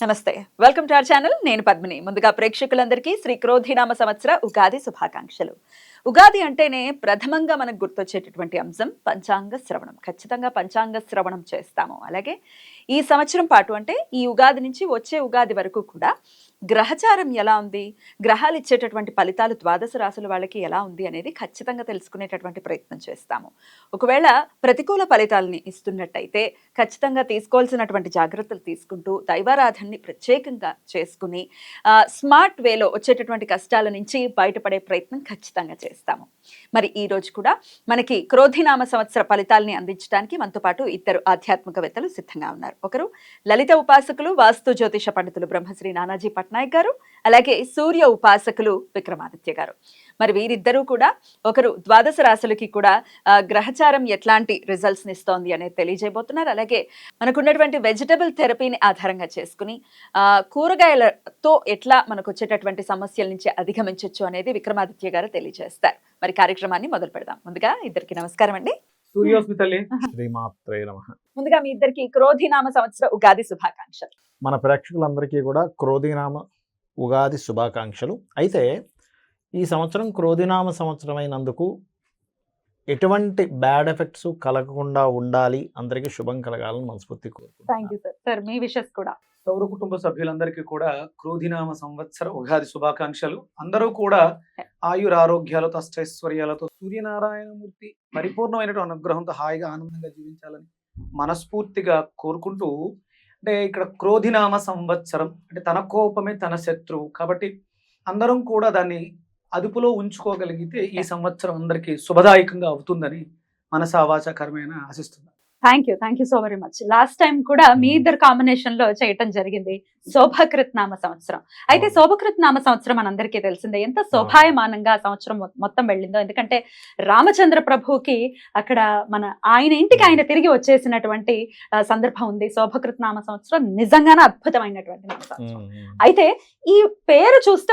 నమస్తే. Welcome to our channel నేను పద్మిని. ముందుగా ప్రేక్షకులందరికీ శ్రీ క్రోధినామ సంవత్సర ఉగాది శుభాకాంక్షలు. ఉగాది అంటేనే ప్రథమంగా మనకు గుర్తొచ్చేటటువంటి అంశం పంచాంగ శ్రవణం. ఖచ్చితంగా పంచాంగ శ్రవణం చేస్తాము. అలాగే ఈ సంవత్సరం పాటు అంటే ఈ ఉగాది నుంచి వచ్చే ఉగాది వరకు కూడా గ్రహచారం ఎలా ఉంది? గ్రహాలు ఇచ్చేటటువంటి ఫలితాలు ద్వాదశ రాశుల వాళ్ళకి ఎలా ఉంది అనేది ఖచ్చితంగా తెలుసుకునేటటువంటి ప్రయత్నం చేస్తాము. ఒకవేళ ప్రతికూల ఫలితాలని ఇస్తున్నట్టయితే ఖచ్చితంగా తీసుకోవాల్సినటువంటి జాగ్రత్తలు తీసుకుంటూ దైవారాధనని ప్రత్యేకంగా చేసుకుని స్మార్ట్ వేలో వచ్చేటటువంటి కష్టాల నుంచి బయటపడే ప్రయత్నం ఖచ్చితంగా చేస్తాము. మరి ఈ రోజు కూడా మనకి క్రోధినామ సంవత్సర ఫలితాలని అందించడానికి మనతో పాటు ఇద్దరు ఆధ్యాత్మికవేత్తలు సిద్ధంగా ఉన్నారు. ఒకరు లలిత ఉపాసకులు వాస్తు జ్యోతిష పండితులు బ్రహ్మశ్రీ నానాజీ పట్నం పట్నాయక్ గారు అలాగే సూర్య ఉపాసకులు విక్రమాదిత్య గారు. మరి వీరిద్దరూ కూడా ఒకరు ద్వాదశ రాశులకి కూడా గ్రహచారం ఎట్లాంటి రిజల్ట్స్ ఇస్తోంది అనేది తెలియజేయబోతున్నారు. అలాగే మనకున్నటువంటి వెజిటబుల్ థెరపీని ఆధారంగా చేసుకుని ఆ, కూరగాయలతో ఎట్లా మనకు వచ్చేటటువంటి సమస్యల నుంచి అధిగమించవచ్చు అనేది విక్రమాదిత్య గారు తెలియజేస్తారు. మరి కార్యక్రమాన్ని మొదలు పెడదాం ముందుగా ఇద్దరికి నమస్కారం అండి. సూర్యోస్మి తల్లి శ్రీమాత్రే నమ. ముందుగా మీ ఇద్దరికి క్రోధినామ సంవత్సర ఉగాది శుభాకాంక్షలు. మన ప్రేక్షకులందరికీ కూడా క్రోధినామ ఉగాది శుభాకాంక్షలు. అయితే ఈ సంవత్సరం క్రోధినామ సంవత్సరం అయినందుకు ఎటువంటి బ్యాడ్ ఎఫెక్ట్స్ కలగకుండా ఉండాలి. అందరికీ శుభం కలగాలని మనస్ఫూర్తి థ్యాంక్ కోరుకుంటున్నాను యూ సార్ సార్ మీ విషెస్ కూడా. సౌర కుటుంబ సభ్యులందరికీ కూడా క్రోధినామ సంవత్సర ఉగాది శుభాకాంక్షలు. అందరూ కూడా ఆయుర ఆరోగ్యాలతో అష్టైశ్వర్యాలతో సూర్యనారాయణమూర్తి పరిపూర్ణమైనటువంటి అనుగ్రహంతో హాయిగా ఆనందంగా జీవించాలని మనస్ఫూర్తిగా కోరుకుంటూ అంటే ఇక్కడ క్రోధినామ సంవత్సరం అంటే తన కోపమే తన శత్రువు కాబట్టి అందరం కూడా దాన్ని అదుపులో ఉంచుకోగలిగితే ఈ సంవత్సరం అందరికీ శుభదాయకంగా అవుతుందని మనసావాచకరమైన ఆశిస్తున్నాను. Thank you thank you so very much last time కూడా మీ ఇద్దరు కాంబినేషన్లో చేయటం జరిగింది. శోభకృత్ నామ సంవత్సరం. అయితే. శోభకృత్ నామ సంవత్సరం మనందరికీ తెలిసిందే. ఎంత శోభాయమానంగా ఆ సంవత్సరం మొత్తం వెళ్ళిందో. ఎందుకంటే రామచంద్ర ప్రభుకి అక్కడ మన ఆయన ఇంటికి ఆయన తిరిగి వచ్చేసినటువంటి సందర్భం ఉంది. శోభకృత్ నామ సంవత్సరం నిజంగానే అద్భుతమైనటువంటి నామ సంవత్సరం అయితే ఈ పేరు చూస్తే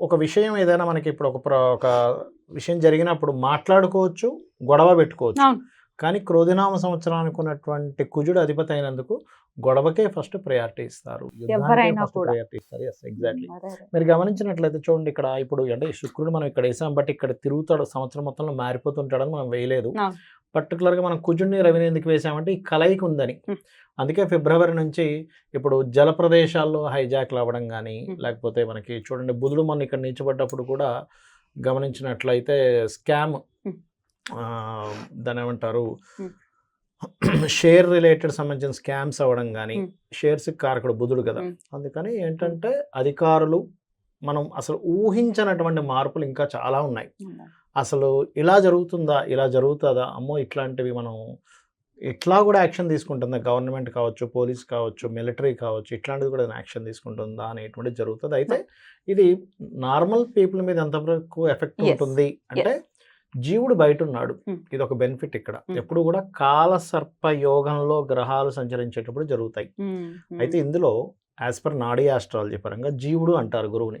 ఒక విషయం ఏదైనా మనకి ఇప్పుడు ఒక ప్ర- ఒక విషయం జరిగినప్పుడు మాట్లాడుకోవచ్చు గొడవ పెట్టుకోవచ్చు. కానీ క్రోధినామ సంవత్సరానికి ఉన్నటువంటి కుజుడు అధిపతి అయినందుకు గొడవకే ఫస్ట్ ప్రయారిటీ ఇస్తారు. ప్రయారిటీ ఇస్తారు ఎస్ ఎగ్జాక్ట్లీ మీరు గమనించినట్లయితే చూడండి ఇక్కడ ఇప్పుడు అంటే శుక్రుడు మనం ఇక్కడ వేసాం బట్ ఇక్కడ తిరుగుతాడు సంవత్సరం మొత్తంలో మారిపోతుంటాడని మనం వేయలేదు. పర్టికులర్గా మనం కుజుడిని రవిని ఎందుకు వేసామంటే ఈ కలయిక ఉందని. అందుకే ఫిబ్రవరి నుంచి ఇప్పుడు జల ప్రదేశాల్లో హైజాక్లు అవ్వడం కానీ. లేకపోతే మనకి చూడండి బుధుడు మొన్న ఇక్కడ నిలిచబడ్డప్పుడు కూడా గమనించినట్లయితే స్కామ్. దాని ఏమంటారు. షేర్ రిలేటెడ్ సంబంధించిన స్కామ్స్ అవ్వడం కానీ. షేర్స్ కారకుడు బుధుడు కదా. అందుకని ఏంటంటే అధికారులు మనం అసలు ఊహించనటువంటి మార్పులు ఇంకా చాలా ఉన్నాయి అసలు ఇలా జరుగుతుందా ఇలా జరుగుతుందా? అమ్మో ఇట్లాంటివి మనం ఇట్లా కూడా యాక్షన్ తీసుకుంటుందా? గవర్నమెంట్ కావచ్చు పోలీస్ కావచ్చు మిలిటరీ కావచ్చు ఇట్లాంటిది కూడా యాక్షన్ తీసుకుంటుందా అనేటువంటిది జరుగుతుంది. అయితే ఇది నార్మల్ పీపుల్ మీద ఎంతవరకు ఎఫెక్ట్. ఉంటుంది అంటే జీవుడు బయట ఉన్నాడు Hmm. ఇది ఒక బెనిఫిట్ ఇక్కడ. Hmm. ఎప్పుడు కూడా కాల సర్ప యోగంలో గ్రహాలు సంచరించేటప్పుడు జరుగుతాయి. ఉమ్. అయితే ఇందులో యాజ్ పర్ నాడీ ఆస్ట్రాలజీ పరంగా జీవుడు అంటారు గురువుని.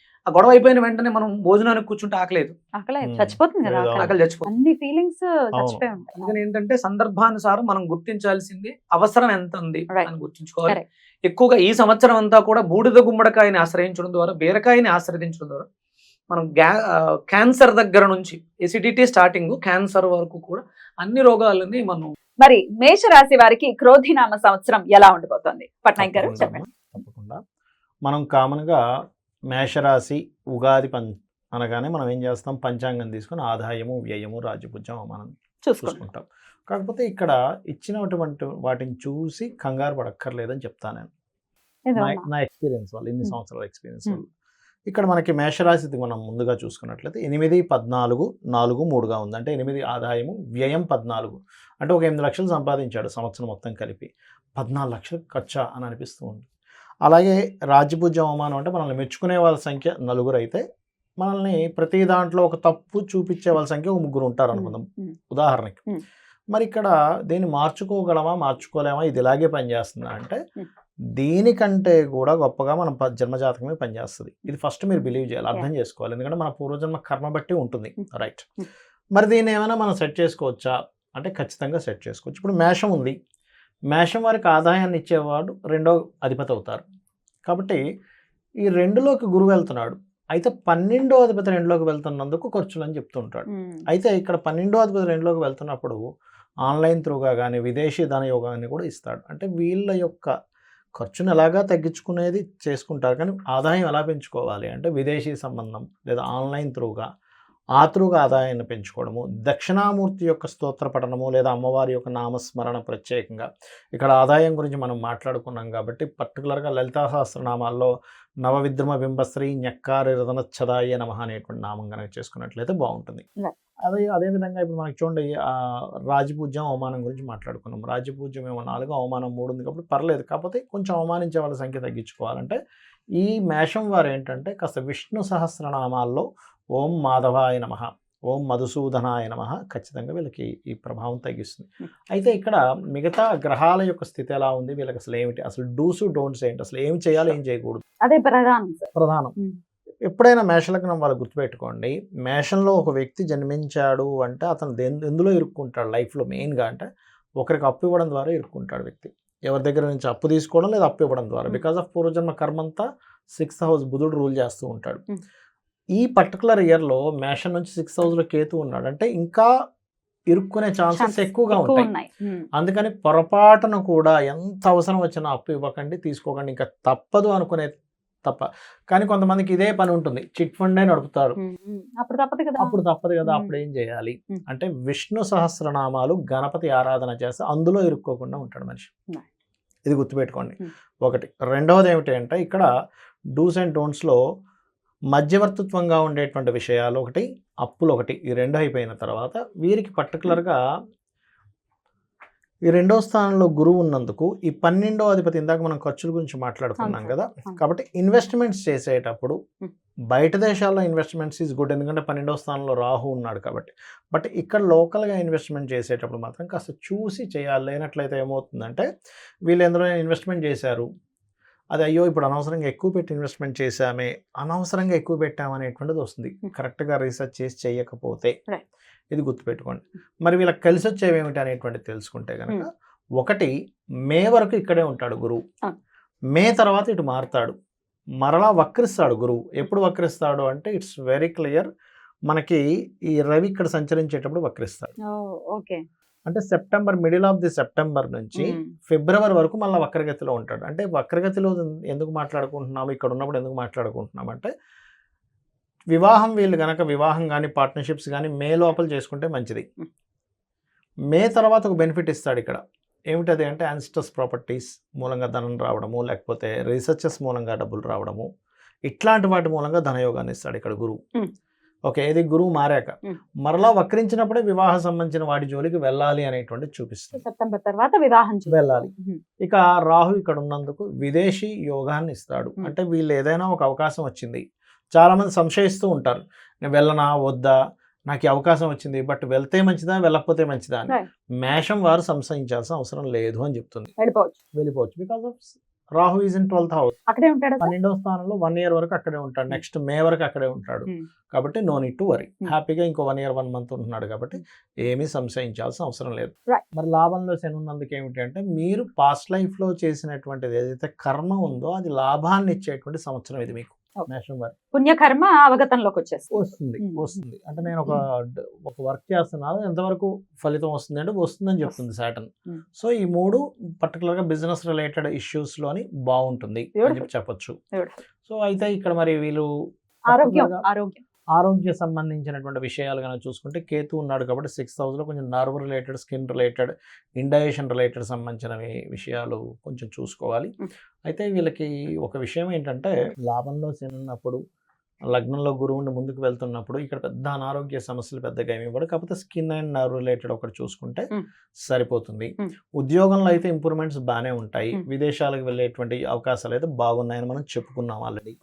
ఆ గొడవ అయిపోయిన వెంటనే మనం భోజనానికి కూర్చుంటే ఆకలేదు ఆకలి. చచ్చిపోతుంది కదా ఆకలి. చచ్చిపోతుంది అన్ని ఫీలింగ్స్ చచ్చిపోయి ఉంటాయి అందుకని ఏంటంటే సందర్భానుసారం మనం గుర్తించాల్సింది అవసరం ఎంత ఉంది. అని గుర్తించుకోవాలి. ఎక్కువగా ఈ సంవత్సరం అంతా కూడా బూడిద గుమ్మడికాయని ఆశ్రయించడం ద్వారా బీరకాయని ఆశ్రయించడం ద్వారా మనం క్యాన్సర్ దగ్గర నుంచి ఎసిడిటీ స్టార్టింగ్ క్యాన్సర్ వరకు కూడా అన్ని రోగాలని మనం మరి మేష రాశి వారికి క్రోధినామ సంవత్సరం ఎలా ఉండబోతోంది పట్నాయక్ గారు చెప్పండి తప్పకుండా మనం కామన్గా మేషరాశి ఉగాది పం అనగానే మనం ఏం చేస్తాం? పంచాంగం తీసుకొని ఆదాయము వ్యయము రాజ్యపుజ్యం మనం చూసుకుంటాం. కాకపోతే ఇక్కడ ఇచ్చినటువంటి వాటిని చూసి కంగారు పడక్కర్లేదని చెప్తాను నేను. నా ఎక్స్పీరియన్స్ వల్ల ఇన్ని. సంవత్సరాల ఎక్స్పీరియన్స్. వల్ల ఇక్కడ మనకి మేషరాశిది మనం ముందుగా చూసుకున్నట్లయితే ఎనిమిది పద్నాలుగు నాలుగు మూడుగా ఉంది. అంటే ఎనిమిది ఆదాయము వ్యయం పద్నాలుగు. అంటే ఒక ఎనిమిది లక్షలు సంపాదించాడు సంవత్సరం మొత్తం కలిపి. పద్నాలుగు లక్షలు ఖర్చా అని అనిపిస్తూ ఉంది అలాగే రాజ్యపూజ అవమానం అంటే మనల్ని మెచ్చుకునే వాళ్ళ సంఖ్య నలుగురు అయితే మనల్ని ప్రతి దాంట్లో ఒక తప్పు చూపించే వాళ్ళ సంఖ్య ఒక ముగ్గురు ఉంటారు అనుకుందాం. ఉదాహరణకి. మరి ఇక్కడ దీన్ని మార్చుకోగలమా మార్చుకోలేమా ఇది ఇలాగే పనిచేస్తుందా అంటే. దీనికంటే కూడా గొప్పగా మనం జన్మజాతకమే పనిచేస్తుంది. ఇది ఫస్ట్ మీరు బిలీవ్ చేయాలి అర్థం చేసుకోవాలి. ఎందుకంటే మన పూర్వజన్మ కర్మ బట్టి ఉంటుంది. రైట్. మరి దీన్ని ఏమైనా మనం సెట్ చేసుకోవచ్చా? అంటే ఖచ్చితంగా సెట్ చేసుకోవచ్చు. ఇప్పుడు మేషం ఉంది. మేషం వారికి ఆదాయాన్ని ఇచ్చేవాడు రెండో అధిపతి అవుతారు. కాబట్టి ఈ రెండులోకి గురువు వెళ్తున్నాడు. అయితే పన్నెండో అధిపతి రెండులోకి వెళ్తున్నందుకు ఖర్చులు అని చెప్తుంటాడు అయితే ఇక్కడ పన్నెండో అధిపతి రెండులోకి వెళ్తున్నప్పుడు ఆన్లైన్ త్రూగా కానీ విదేశీ ధన యోగాన్ని కూడా ఇస్తాడు. అంటే వీళ్ళ యొక్క ఖర్చును ఎలాగా తగ్గించుకునేది చేసుకుంటారు. కానీ ఆదాయం ఎలా పెంచుకోవాలి అంటే విదేశీ సంబంధం లేదా ఆన్లైన్ త్రూగా ఆ త్రూగా ఆదాయాన్ని పెంచుకోవడము దక్షిణామూర్తి యొక్క స్తోత్ర పఠనము లేదా అమ్మవారి యొక్క నామస్మరణ ప్రత్యేకంగా. ఇక్కడ ఆదాయం గురించి మనం మాట్లాడుకున్నాం కాబట్టి పర్టికులర్గా లలితా సహస్రనామాల్లో నవవిద్రమ బింబశ్రీ ñక్కారి రదనచ్చదాయ నమ అనేటువంటి నామం కనుక చేసుకున్నట్లయితే బాగుంటుంది. అదే అదేవిధంగా ఇప్పుడు మనకి చూడండి రాజపూజ్యం అవమానం గురించి మాట్లాడుకున్నాం. రాజపూజ్యం ఏమో నాలుగు అవమానం మూడు ఉంది కాబట్టి పర్లేదు. కాకపోతే కొంచెం అవమానించే వాళ్ళ సంఖ్య తగ్గించుకోవాలంటే ఈ మేషం వారు ఏంటంటే కాస్త విష్ణు సహస్రనామాల్లో ఓం మాధవాయ నమ. ఓం మధుసూదనాయ నమ. ఖచ్చితంగా వీళ్ళకి ఈ ప్రభావం తగ్గిస్తుంది. అయితే ఇక్కడ మిగతా గ్రహాల యొక్క స్థితి ఎలా ఉంది? వీళ్ళకి అసలు ఏమిటి? అసలు డూసు డోంట్స్ ఏంటి? అసలు ఏం చేయాలి? ఏం చేయకూడదు? అదే ప్రధానం ప్రధానం. ఎప్పుడైనా మేషలగ్నం వాళ్ళు గుర్తుపెట్టుకోండి. మేషంలో ఒక వ్యక్తి జన్మించాడు అంటే అతను ఎందులో ఇరుక్కుంటాడు? లైఫ్లో మెయిన్గా అంటే ఒకరికి అప్పు ఇవ్వడం ద్వారా ఇరుక్కుంటాడు వ్యక్తి. ఎవరి దగ్గర నుంచి అప్పు తీసుకోవడం లేదా అప్పు ఇవ్వడం ద్వారా. బికాస్ ఆఫ్ పూర్వజన్మ కర్మంతా సిక్స్త్ హౌస్ బుధుడు రూల్ చేస్తూ ఉంటాడు. ఈ పర్టికులర్ ఇయర్లో మేషం నుంచి సిక్స్త్ హౌస్లో కేతు ఉన్నాడు. అంటే ఇంకా ఇరుక్కునే ఛాన్సెస్ ఎక్కువగా ఎక్కువ ఉంటాయి. అందుకని పొరపాటున కూడా ఎంత అవసరం వచ్చినా అప్పు ఇవ్వకండి తీసుకోకండి. ఇంకా తప్పదు అనుకునే తప్ప. కానీ కొంతమందికి ఇదే పని ఉంటుంది. చిట్ ఫండే నడుపుతారు ఉమ్, ఉమ్. అప్పుడు తప్పదు కదా. అప్పుడు తప్పదు కదా. అప్పుడు ఏం చేయాలి. అంటే విష్ణు సహస్రనామాలు గణపతి ఆరాధన చేస్తే అందులో ఇరుక్కోకుండా ఉంటాడు మనిషి. ఇది గుర్తుపెట్టుకోండి. ఒకటి. రెండవది ఏమిటి అంటే ఇక్కడ డూస్ అండ్ డోంట్స్లో మధ్యవర్తిత్వంగా ఉండేటువంటి విషయాలు ఒకటి అప్పులు ఒకటి ఈ రెండు అయిపోయిన తర్వాత వీరికి పర్టికులర్గా ఈ రెండో స్థానంలో గురువు ఉన్నందుకు ఈ పన్నెండో అధిపతి ఇందాక మనం ఖర్చుల గురించి మాట్లాడుకున్నాం అవును కదా. కాబట్టి ఇన్వెస్ట్మెంట్స్ చేసేటప్పుడు. బయట దేశాల్లో ఇన్వెస్ట్మెంట్స్ ఈజ్ గుడ్ ఎందుకంటే పన్నెండో స్థానంలో రాహు ఉన్నాడు కాబట్టి. బట్ ఇక్కడ లోకల్గా ఇన్వెస్ట్మెంట్ చేసేటప్పుడు మాత్రం కాస్త చూసి చేయాలి. లేనట్లయితే ఏమవుతుందంటే వీళ్ళు ఎందులో ఇన్వెస్ట్మెంట్ చేశారు? అది అయ్యో! ఇప్పుడు అనవసరంగా ఎక్కువ పెట్టి ఇన్వెస్ట్మెంట్ చేశామే అనవసరంగా ఎక్కువ పెట్టామనేటువంటిది వస్తుంది. కరెక్ట్గా రీసెర్చ్ చేసి చేయకపోతే. ఇది గుర్తుపెట్టుకోండి. మరి వీళ్ళకి కలిసి వచ్చేవి ఏమిటి అనేటువంటిది తెలుసుకుంటే కనుక ఒకటి మే వరకు ఇక్కడే ఉంటాడు గురువు. మే తర్వాత ఇటు మారుతాడు. మరలా వక్రిస్తాడు గురువు. ఎప్పుడు వక్రిస్తాడు అంటే ఇట్స్ వెరీ క్లియర్ మనకి ఈ రవి ఇక్కడ సంచరించేటప్పుడు వక్రిస్తాడు. ఓకే. అంటే September middle of the September నుంచి. ఫిబ్రవరి వరకు మళ్ళీ వక్రగతిలో ఉంటాడు అంటే వక్రగతిలో ఎందుకు మాట్లాడుకుంటున్నాము ఇక్కడ ఉన్నప్పుడు ఎందుకు మాట్లాడుకుంటున్నాం అంటే వివాహం వీళ్ళు గనక వివాహం కానీ పార్ట్నర్షిప్స్ కానీ మే లోపల చేసుకుంటే మంచిది. మే తర్వాత ఒక బెనిఫిట్ ఇస్తాడు ఇక్కడ ఏమిటది అంటే యాన్స్టస్ ప్రాపర్టీస్ మూలంగా ధనం రావడము లేకపోతే రీసెర్చెస్ మూలంగా డబ్బులు రావడము ఇట్లాంటి వాటి మూలంగా ధనయోగాన్ని ఇస్తాడు ఇక్కడ గురువు. ఓకే ఇది గురువు మారాక. మరలా వక్రించినప్పుడే వివాహ సంబంధించిన వాటి జోలికి వెళ్ళాలి అనేటువంటి చూపిస్తుంది. సెప్టెంబర్ తర్వాత వివాహం. వెళ్ళాలి. ఇక రాహు ఇక్కడ ఉన్నందుకు విదేశీ యోగాన్ని ఇస్తాడు. అంటే వీళ్ళు ఏదైనా ఒక అవకాశం వచ్చింది. చాలా మంది సంశయిస్తూ ఉంటారు. నేను వెళ్ళనా వద్దా? నాకు ఈ అవకాశం వచ్చింది. బట్ వెళ్తే మంచిదా వెళ్ళకపోతే మంచిదా అని. మేషం వారు సంశయించాల్సిన అవసరం లేదు అని చెప్తుంది. వెళ్ళిపోవచ్చు. వెళ్ళిపోవచ్చు. Because of Rahu is in twelfth house అక్కడే ఉంటాడు పన్నెండవ స్థానంలో వన్ ఇయర్ వరకు అక్కడే ఉంటాడు Hmm. నెక్స్ట్ మే వరకు అక్కడే ఉంటాడు Hmm. కాబట్టి no need to worry Hmm. హ్యాపీగా ఇంకో వన్ ఇయర్ వన్ మంత్ ఉంటున్నాడు కాబట్టి ఏమీ సంశయించాల్సిన అవసరం లేదు. మరి లాభంలో శని ఉన్నందుకు ఏమిటి అంటే మీరు పాస్ట్ లైఫ్లో చేసినటువంటిది ఏదైతే కర్మ ఉందో అది లాభాన్ని ఇచ్చేటువంటి సంవత్సరం ఇది మీకు పుణ్యకర్మ అవగతంలోకి వచ్చేస్తుంది. వస్తుంది Hmm. వస్తుంది. అంటే నేను ఒక డ- ఒక వర్క్ చేస్తున్నాను ఎంతవరకు ఫలితం వస్తుంది అంటే వస్తుందని చెప్తుంది సాటన్ Hmm. సో ఈ మూడు particular గా బిజినెస్ రిలేటెడ్ ఇష్యూస్లోని బాగుంటుంది అని. చెప్పి చెప్పొచ్చు. సో అయితే ఇక్కడ మరి వీళ్ళు ఆరోగ్యం ఆరోగ్యం. ఆరోగ్య సంబంధించినటువంటి విషయాలు కనుక చూసుకుంటే కేతు ఉన్నాడు కాబట్టి సిక్స్త్ హౌస్లో కొంచెం nerve related skin related indigestion related సంబంధించినవి విషయాలు కొంచెం చూసుకోవాలి. అయితే వీళ్ళకి ఒక విషయం ఏంటంటే లాభంలో ఉన్నప్పుడు లగ్నంలో గురువుని ముందుకు వెళ్తున్నప్పుడు ఇక్కడ పెద్ద అనారోగ్య సమస్యలు పెద్దగా ఏమి ఇవ్వడు కాకపోతే స్కిన్ అండ్ నర్వ్ రిలేటెడ్ ఒకటి చూసుకుంటే. సరిపోతుంది. ఉద్యోగంలో అయితే ఇంప్రూవ్మెంట్స్ బాగానే ఉంటాయి. విదేశాలకు వెళ్ళేటువంటి అవకాశాలు అయితే బాగున్నాయని మనం చెప్పుకున్నాం ఆల్రెడీ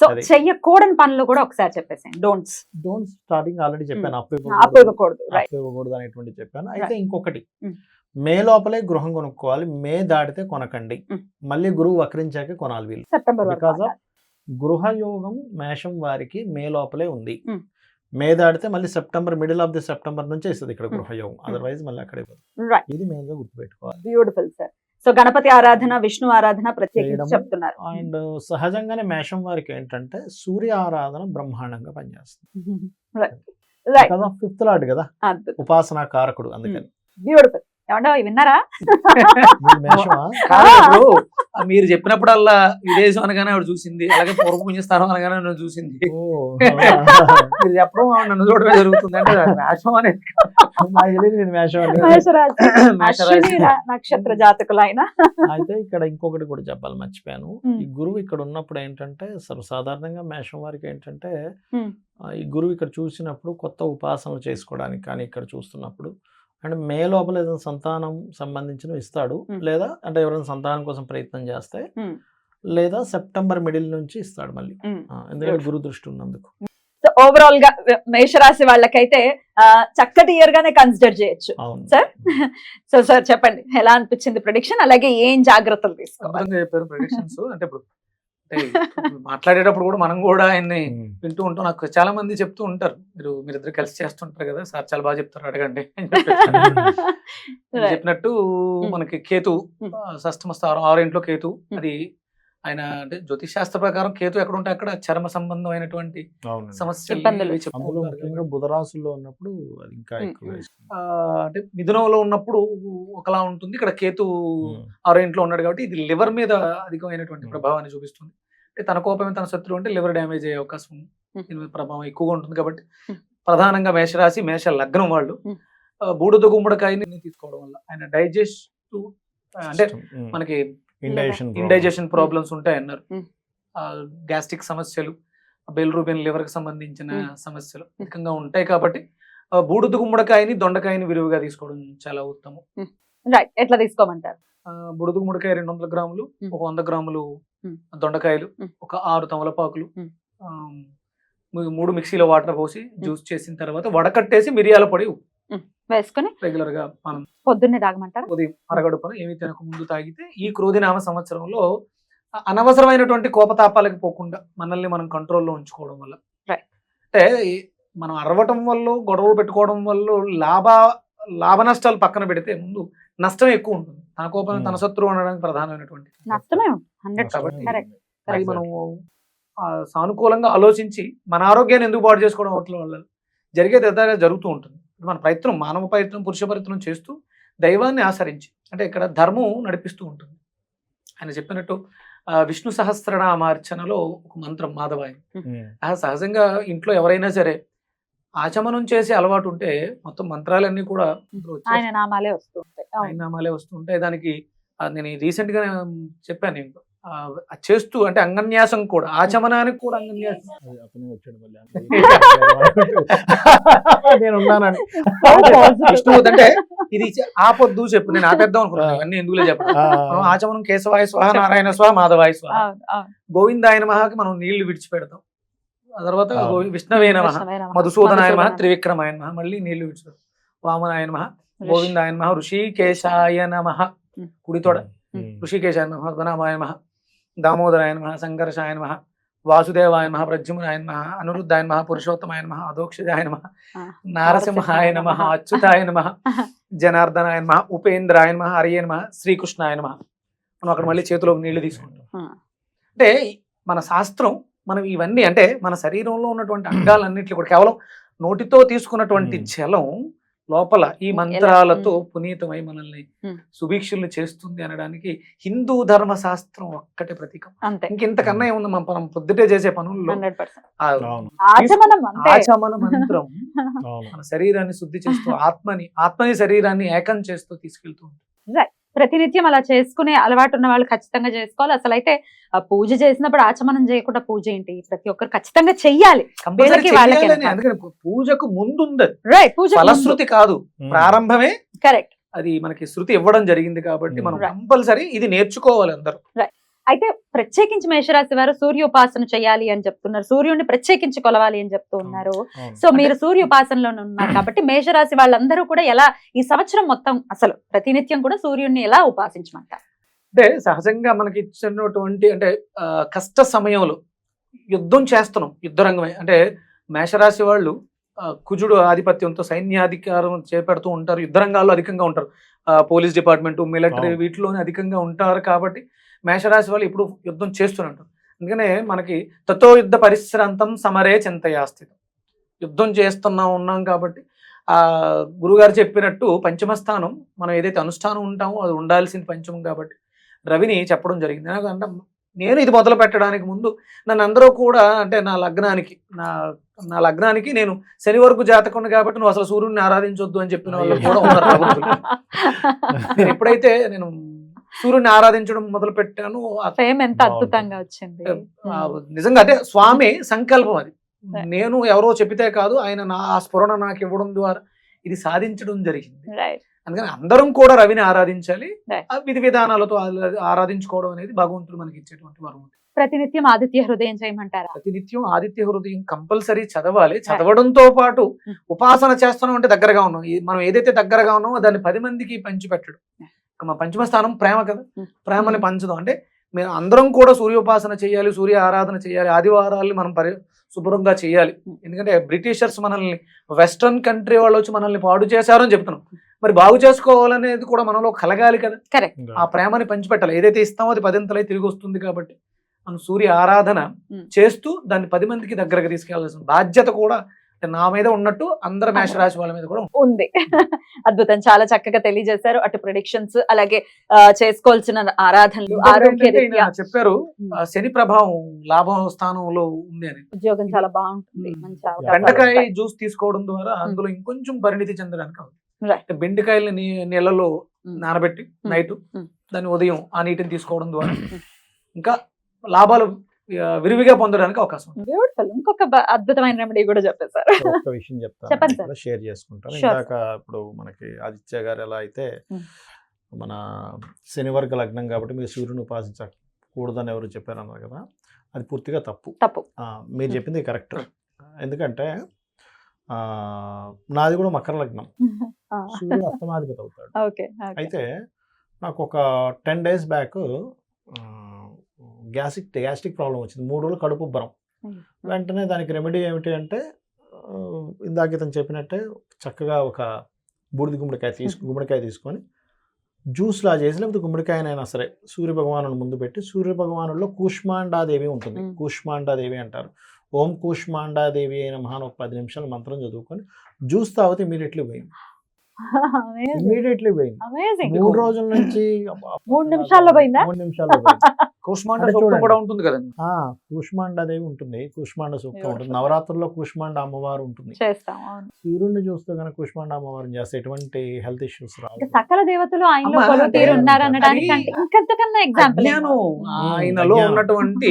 సో. చెయ్యకూడని పనులు కూడా ఒకసారి చెప్పేసాను డోంట్స్ డోంట్ స్టార్టింగ్ ఆల్రెడీ చెప్పాను. అప్పు ఇవ్వకూడదు. ఇవ్వకూడదు అనేటువంటి చెప్పాను. అయితే ఇంకొకటి. Mm. మే లోపలే గృహం కొనుక్కోవాలి. మే దాటితే కొనకండి. Mm. మళ్ళీ గురువు వక్రించాకే కొనాలి వీళ్ళు. సెప్టెంబర్ బికాస్ ఆఫ్ గృహయోగం మేషం వారికి మే లోపలే ఉంది. Mm. మే దాటితే మళ్ళీ September middle of the September నుంచే ఇస్తుంది ఇక్కడ గృహయోగం. అదర్వైజ్ మళ్ళీ అక్కడే ఇది మెయిన్గా గుర్తుపెట్టుకోవాలి. బ్యూటిఫుల్ సార్ సో గణపతి ఆరాధన విష్ణు ఆరాధన ప్రత్యేకించి. చెప్తున్నారు. అండ్ సహజంగానే మేషం వారికి ఏంటంటే సూర్య ఆరాధన బ్రహ్మాండంగా పనిచేస్తుంది. ఫిఫ్త్ లాడ్ కదా ఉపాసనా కారకుడు అందుకని. బ్యూటిఫుల్ ఏమండో విన్నారా? మీరు చెప్పినప్పుడల్లా విదేశం అనగానే ఆవిడ చూసింది అలాగే పూర్వ పుణ్యస్థానం అనగానే నన్ను చూసింది. ఓ, మీరు చెప్పడం ఆవిడ నన్ను చూడడం జరుగుతుంది. అంటే మేషం అనేది నక్షత్ర జాతకులు ఆయన అయితే ఇక్కడ ఇంకొకటి కూడా చెప్పాలి మర్చిపోయాను. ఈ గురువు ఇక్కడ ఉన్నప్పుడు ఏంటంటే సర్వసాధారణంగా మేషం వారికి ఏంటంటే ఈ గురువు ఇక్కడ చూసినప్పుడు కొత్త ఉపాసనలు చేసుకోవడానికి కానీ ఇక్కడ చూస్తున్నప్పుడు అండ్ మే లోపల ఏదైనా సంతానం సంబంధించిన ఇస్తాడు. లేదా అంటే ఎవరైనా సంతానం కోసం ప్రయత్నం చేస్తే. లేదా సెప్టెంబర్ మిడిల్ నుంచి ఇస్తాడు మళ్ళీ. ఎందుకంటే. గురు దృష్టి ఉన్నందుకు. సో ఓవరాల్గా మేషరాశి వాళ్ళకైతే చక్కటి ఇయర్ గానే కన్సిడర్ చేయొచ్చు. సార్? సో సార్ చెప్పండి. ఎలా అనిపించింది ప్రొడిక్షన్ అలాగే ఏం జాగ్రత్తలు తీసుకోవాలి? అంటే అంటే ఇప్పుడు మాట్లాడేటప్పుడు కూడా మనం కూడా ఆయన్ని. వింటూ ఉంటాం నాకు చాలా మంది చెప్తూ ఉంటారు మీరు మీరిద్దరు కలిసి చేస్తుంటారు కదా సార్ చాలా బాగా చెప్తారు అడగండి. చెప్పినట్టు. మనకి కేతు Mm. ఆ, షష్టమ స్థానం ఆరింట్లో కేతు. అది ఆయన అంటే జ్యోతిష్ శాస్త్ర ప్రకారం కేతు ఎక్కడ ఉంటే అక్కడ చర్మ సంబంధమైనటువంటి. సమస్యలు ముఖ్యంగా. బుధరాశుల్లో ఉన్నప్పుడు అది ఇంకా అంటే మిథునంలో ఉన్నప్పుడు ఒకలా ఉంటుంది ఇక్కడ కేతు ఆరో ఇంట్లో ఉన్నాడు కాబట్టి ఇది లివర్ మీద అధికమైనటువంటి. ప్రభావాన్ని చూపిస్తుంది అంటే తన కోపమే తన శత్రువు అంటే లివర్ డ్యామేజ్ అయ్యే అవకాశం. దీని మీద ప్రభావం ఎక్కువగా ఉంటుంది కాబట్టి. ప్రధానంగా మేషరాశి మేష లగ్నం వాళ్ళు బూడిద గుమ్మడికాయని తీసుకోవడం వల్ల ఆయన డైజెస్ట్ అంటే మనకి ఇండైజెషన్ ఇండైజెషన్ ప్రాబ్లమ్స్. ఉంటాయి అన్నారు. Hmm. గ్యాస్ట్రిక్ సమస్యలు బెల్రూబిన్ లివర్కి సంబంధించిన. సమస్యలు అధికంగా ఉంటాయి కాబట్టి బూడిద గుమ్మడికాయని దొండకాయని విరివిగా తీసుకోవడం చాలా ఉత్తమం. రైట్ ఎట్లా తీసుకోమంటారు? బుడద గుమ్మడికాయ రెండు వందల గ్రాములు. ఒక వంద గ్రాములు. దొండకాయలు. ఒక ఆరు తమలపాకులు మూడు మిక్సీలో వాటర్ పోసి జ్యూస్ చేసిన తర్వాత వడకట్టేసి మిరియాల పొడి వేసుకుని రెగ్యులర్గా మనం పొద్దున్నే తాగమంటారా? ఉదయం అరగడుపున ఏమి తినక ముందు తాగితే ఈ క్రోధినామ సంవత్సరంలో అనవసరమైనటువంటి కోపతాపాలకు పోకుండా మనల్ని మనం కంట్రోల్లో ఉంచుకోవడం వల్ల. అంటే మనం అరవటం వల్ల గొడవలు పెట్టుకోవడం వల్ల లాభ లాభ నష్టాలు పక్కన పెడితే ముందు నష్టం ఎక్కువ ఉంటుంది. తన కోపం Hmm. తన శత్రువు అనడానికి ప్రధానమైనటువంటి నష్టమే ఉంటుంది. హండ్రెడ్ కాబట్టి కరెక్ట్ అది మనం సానుకూలంగా ఆలోచించి మన ఆరోగ్యాన్ని ఎందుకు పాడు చేసుకోవడం అవట్ల వల్ల జరిగేది యథాగా జరుగుతూ ఉంటుంది. మన ప్రయత్నం మానవ ప్రయత్నం పురుష ప్రయత్నం చేస్తూ దైవాన్ని ఆచరించి అంటే ఇక్కడ ధర్మం నడిపిస్తూ ఉంటుంది. ఆయన చెప్పినట్టు ఆ, విష్ణు సహస్రనామార్చనలో ఒక మంత్రం మాధవాయి. ఆ సహజంగా ఇంట్లో ఎవరైనా సరే ఆచమనం చేసే అలవాటు ఉంటే మొత్తం మంత్రాలన్నీ కూడా. ఆయన నామాలే వస్తూ ఉంటాయి. అవును. ఆయన నామాలే వస్తుంటాయి దానికి నేను రీసెంట్గా చెప్పాను నేను. అది చేస్తూ అంటే అంగన్యాసం కూడా ఆచమనానికి కూడా అంగన్యాసం. నేను ఉన్నానని. అంటే ఇది ఆపొద్దు చెప్పు నేను ఆపేద్దాం అనుకున్నాను ఇవన్నీ ఎందుకులే మనం ఆచమనం కేశవాయ స్వాహ నారాయణ స్వాహ మాధవాయ స్వాహ. అవును, అవును. గోవిందాయన మహాకి మనం నీళ్ళు విడిచిపెడతాం. ఆ తర్వాత విష్ణవే నమ నమః. మధుసూదనాయ మహ. త్రివిక్రమాయన మహ మళ్ళీ నీళ్ళు విడిచిపెడతాం. వామనాయ మహ గోవిందాయన మహ ఋషికేశాయ నమ. కుడితోడ ఉమ్. ఋషికేశాయ నమ పద్మనాభాయ నమ. దామోదరాయ నమ సంకర్షాయ నమ వాసుదేవాయ నమ ప్రద్యుమ్నాయ నమ అనురుద్ధాయ నమ పురుషోత్తమాయ నమ అధోక్షజాయ నమ. నారసింహాయ నమ అచ్యుతాయ నమ జనార్దనాయ నమ ఉపేంద్రాయ నమ హరియే నమ శ్రీకృష్ణాయ నమ మనం అక్కడ మళ్ళీ చేతిలో నీళ్ళు తీసుకుంటాం. అంటే మన శాస్త్రం మనం ఇవన్నీ అంటే మన శరీరంలో ఉన్నటువంటి అంగాలన్నింటిలో కూడా కేవలం నోటితో తీసుకున్నటువంటి. జలం లోపల ఈ? మంత్రాలతో పునీతమై మనల్ని. సుభిక్షుల్ని చేస్తుంది అనడానికి హిందూ ధర్మ శాస్త్రం ఒక్కటే ప్రతీకం. అంతే. ఇంకెంతకన్నా ఏముంది? మనం మనం పొద్దుటే చేసే పనుల్లో ఆచమనం మంత్రం మన శరీరాన్ని శుద్ధి చేస్తూ ఆత్మని ఆత్మని శరీరాన్ని ఏకం చేస్తూ తీసుకెళ్తూ ఉంటుంది. ప్రతినిత్యం అలా చేసుకునే అలవాటు ఉన్న వాళ్ళు ఖచ్చితంగా చేసుకోవాలి. అసలు అయితే ఆ పూజ చేసినప్పుడు ఆచమనం చేయకుండా పూజ ఏంటి? ప్రతి ఒక్కరు ఖచ్చితంగా చెయ్యాలి. పూజకు ముందుంది అది. రైట్ పూజ ఫలశ్రుతి కాదు. ప్రారంభమే కరెక్ట్ అది మనకి శృతి ఇవ్వడం జరిగింది కాబట్టి మనం. కంపల్సరీ ఇది నేర్చుకోవాలి అందరూ. అయితే ప్రత్యేకించి మేషరాశి వారు సూర్యోపాసన చేయాలి అని చెప్తున్నారు. సూర్యుడిని ప్రత్యేకించి కొలవాలి అని చెప్తూ ఉన్నారు. సో మీరు సూర్యోపాసనలో ఉన్నారు కాబట్టి మేషరాశి వాళ్ళందరూ కూడా ఎలా ఈ సంవత్సరం మొత్తం అసలు ప్రతినిత్యం కూడా సూర్యుడిని ఎలా ఉపాసించమంటారు? అంటే సహజంగా మనకి ఇచ్చినటువంటి అంటే ఆ, కష్ట సమయంలో యుద్ధం చేస్తున్నాం. యుద్ధరంగమే అంటే మేషరాశి వాళ్ళు కుజుడు ఆధిపత్యంతో సైన్యాధికారం చేపడుతూ ఉంటారు. యుద్ధ రంగాల్లో అధికంగా ఉంటారు. ఆ, పోలీస్ డిపార్ట్మెంట్ మిలిటరీ. వీటిలోనే అధికంగా ఉంటారు కాబట్టి మేషరాశి వాళ్ళు ఇప్పుడు యుద్ధం చేస్తున్నట్టు. అందుకనే మనకి తతో యుద్ధ పరిశ్రాంతం సమరే చింతయాస్థితం యుద్ధం చేస్తున్నాం ఉన్నాం కాబట్టి ఆ గురుగారు చెప్పినట్టు పంచమ స్థానం మనం ఏదైతే అనుష్ఠానం ఉంటామో అది ఉండాల్సింది పంచమం కాబట్టి రవిని చెప్పడం జరిగింది. నాకు అంటే నేను ఇది మొదలు పెట్టడానికి ముందు నన్ను అందరూ కూడా అంటే నా లగ్నానికి నా నా లగ్నానికి నేను శని వరకు జాతకం కాబట్టి నువ్వు అసలు సూర్యుడిని ఆరాధించొద్దు అని చెప్పిన వాళ్ళు కూడా ఉన్నారు నేను ఎప్పుడైతే నేను సూర్యుడిని ఆరాధించడం మొదలు పెట్టాను ఫేమ్ ఎంత. అద్భుతంగా వచ్చింది. నిజంగా అంటే స్వామి సంకల్పం అది. నేను ఎవరో చెప్పితే కాదు ఆయన నా ఆ స్ఫురణ నాకు ఇవ్వడం ద్వారా ఇది సాధించడం జరిగింది. అందుకని అందరం కూడా రవిని ఆరాధించాలి. విధి విధానాలతో ఆరాధించుకోవడం అనేది భగవంతుడు మనకి ఇచ్చేటువంటి వరం ప్రతినిత్యం ఆదిత్య హృదయం చేయమంటారా? ప్రతినిత్యం ఆదిత్య హృదయం కంపల్సరీ చదవాలి. చదవడంతో పాటు Hmm. ఉపాసన చేస్తున్నాం అంటే దగ్గరగా ఉన్నాం. మనం ఏదైతే దగ్గరగా ఉన్నామో దాన్ని పది మందికి పంచి పెట్టడం ఇక మా పంచమ స్థానం ప్రేమ కదా. ప్రేమని పంచడం అంటే మేము అందరం కూడా సూర్యోపాసన చేయాలి సూర్య ఆరాధన చేయాలి ఆదివారాలు మనం పరి శుభ్రంగా చేయాలి. ఎందుకంటే బ్రిటిషర్స్ మనల్ని వెస్ట్రన్ కంట్రీ వాళ్ళు వచ్చి మనల్ని పాడు చేశారు అని చెప్తున్నాం. మరి బాగు చేసుకోవాలనేది కూడా మనలో కలగాలి కదా. ఆ ప్రేమని పంచిపెట్టాలి. ఏదైతే ఇస్తామో అది పదింతలై తిరిగి వస్తుంది కాబట్టి మనం సూర్య ఆరాధన. చేస్తూ దాన్ని పది మందికి దగ్గరకు తీసుకెళ్ళాల్సిన బాధ్యత కూడా నా మీద ఉన్నట్టు అందరి మేషరాశి వాళ్ళ మీద కూడా. ఉంది. అద్భుతం. చాలా చక్కగా తెలియజేశారు. అటు ప్రొడిక్షన్స్ అలాగే చేసుకోవాల్సిన ఆరాధనలు ఆరోగ్య చెప్పారు శని ప్రభావం లాభం స్థానంలో ఉంది అని. ఉద్యోగం చాలా బాగుంటుంది. బెండకాయ. జ్యూస్ తీసుకోవడం ద్వారా అందులో ఇంకొంచెం పరిణితి చెందడానికి అవుతుంది. బెండకాయలని నీ- నీళ్ళలో. నానబెట్టి. నైట్. దాన్ని ఉదయం ఆ నీటిని తీసుకోవడం ద్వారా. ఇంకా లాభాలు విరివిగా పొందడానికి అవకాశం ఉంది. బ్యూటిఫుల్ ఇంకొక అద్భుతమైన రెమెడీ కూడా చెప్పేశారు. ఒక్క విషయం చెప్తాను. షేర్ చేసుకుంటాను. ఇందాక ఇప్పుడు మనకి ఆదిత్య గారు ఎలా అయితే Hmm. మన శనివర్గ లగ్నం కాబట్టి మీరు సూర్యుని ఉపాసించకూడదని ఎవరు చెప్పారు అన్నారు కదా అది పూర్తిగా తప్పు. తప్పు. మీరు చెప్పింది కరెక్ట్. ఎందుకంటే ఆ, నాది కూడా మకర లగ్నం. సూర్యుడు అస్తమాధిపతి అవుతాడు. ఓకే అయితే నాకు ఒక ten days back gastric gastric problem వచ్చింది. మూడు రోజులు కడుపు ఉబ్బరం. వెంటనే దానికి రెమెడీ ఏమిటి అంటే ఇందాక ఇతను చెప్పినట్టే చక్కగా ఒక బూడిద గుమ్మడికాయ తీసుకు గుమ్మడికాయ తీసుకొని జ్యూస్ లా చేసి లేకపోతే గుమ్మడికాయనైనా సరే సూర్య భగవాను ముందు పెట్టి సూర్య భగవానుల్లో కూష్మాండాదేవి ఉంటుంది. కూష్మాండాదేవి అంటారు. ఓం కూష్మాండాదేవి అయిన మహాన్ ఒక పది నిమిషాలు మంత్రం చదువుకొని జ్యూస్ తాగితే ఇమీడియట్లీ పోయింది. ఇమీడియట్లీ పోయింది. మూడు రోజుల నుంచి మూడు నిమిషాల్లో పోయిందా? మూడు నిమిషాల్లో పోయింది. కూష్మాండ సూక్తం. కూడా ఉంటుంది కదండి ఆ, కూష్మాండాదేవి ఉంటుంది కూష్మాండ సూక్తం ఉంటుంది. నవరాత్రుల్లో కూష్మాండ అమ్మవారు ఉంటుంది చేస్తాం అవును సూర్యుడిని చూస్తే కనుక కూష్మాండ అమ్మవారిని చేస్తే ఎటువంటి హెల్త్ ఇష్యూస్ రావు సకల దేవతలు ఆయనలో అదే ఉన్నారు అది. ఉన్నటువంటి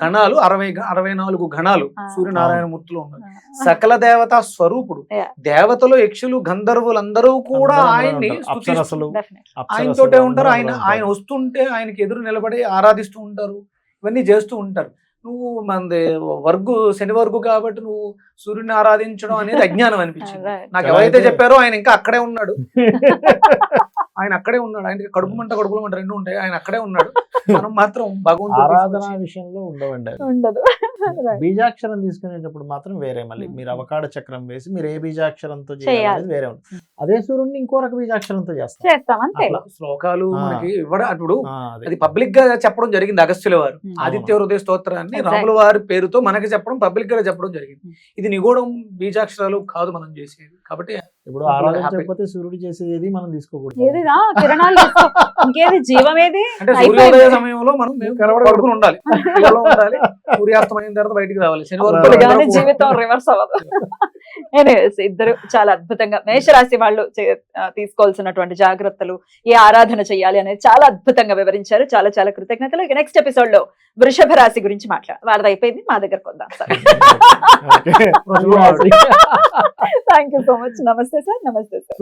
గణాలు అరవై అరవై నాలుగు గణాలు ఆ. సూర్యనారాయణ మూర్తిలో ఉన్నాయి సకల దేవతా స్వరూపుడు. దేవతలు యక్షులు గంధర్వులందరూ కూడా అందరూ ఆయన్ని ఉంటారు. స్తుతిస్తూ అప్సరసలు ఆయన అప్సరసలు తోటే ఉంటారు ఆయన. ఆయన వస్తుంటే ఆయనకి ఎదురు నిలబడి ఆరాధిస్తూ ఉంటారు ఇవన్నీ చేస్తూ ఉంటారు. నువ్వు మనది వర్గు శని వర్గు కాబట్టి నువ్వు సూర్యుని ఆరాధించడం అనేది అజ్ఞానం అనిపించింది. నాకు ఎవరైతే చెప్పారో ఆయన ఇంకా అక్కడే ఉన్నాడు. ఆయన అక్కడే ఉన్నాడు ఆయన కడుపు మంట కడుపులో మంట రెండు ఉంటాయి ఆయన అక్కడే ఉన్నాడు మనం మాత్రం భగవంతుడు ఆరాధన విషయంలో ఉండవండి. ఉండదు. బీజాక్షరం తీసుకునేటప్పుడు మాత్రం వేరే మళ్ళీ Hmm. మీరు అవకాడ చక్రం వేసి మీరు ఏ బీజాక్షరంతో చేయాలి. వేరే ఉంటుంది అదే సూర్యుడిని ఇంకో రక బీజాక్షరంతో చేస్తారు చేస్తాం అంతే. శ్లోకాలు. మనకి ఇవ్వడం అప్పుడు అదే. పబ్లిక్గా చెప్పడం జరిగింది అగస్త్యుల వారు Hmm. ఆదిత్య హృదయ స్తోత్రాన్ని. రాముల వారి పేరుతో మనకి చెప్పడం పబ్లిక్గా చెప్పడం జరిగింది Hmm. ఇది నిగూఢం బీజాక్షరాలు కాదు మనం చేసేది కాబట్టి ఇప్పుడు ఆరాధించకపోతే సూర్యుడు చేసేది ఏది మనం తీసుకోకూడదు ఏదిదా కిరణాలు. ఇంకేది? జీవం ఏది అంటే. సూర్యోదయ సమయంలో మనం మేము పడుకుని ఉండాలి. తర్వాత బయటికి రావాలి. శనివారం జీవితం రివర్స్ అవ్వదు. ఇద్దరు చాలా అద్భుతంగా మేషరాశి వాళ్ళు తీసుకోవాల్సినటువంటి జాగ్రత్తలు ఏ ఆరాధన చేయాలి అనేది చాలా అద్భుతంగా వివరించారు. చాలా చాలా కృతజ్ఞతలు. ఇక నెక్స్ట్ ఎపిసోడ్లో వృషభ రాశి గురించి మాట్లాడారు వారిది అయిపోయింది. మా దగ్గరకు వద్దాం. Sir. Thank you so much నమస్తే సార్. నమస్తే సార్.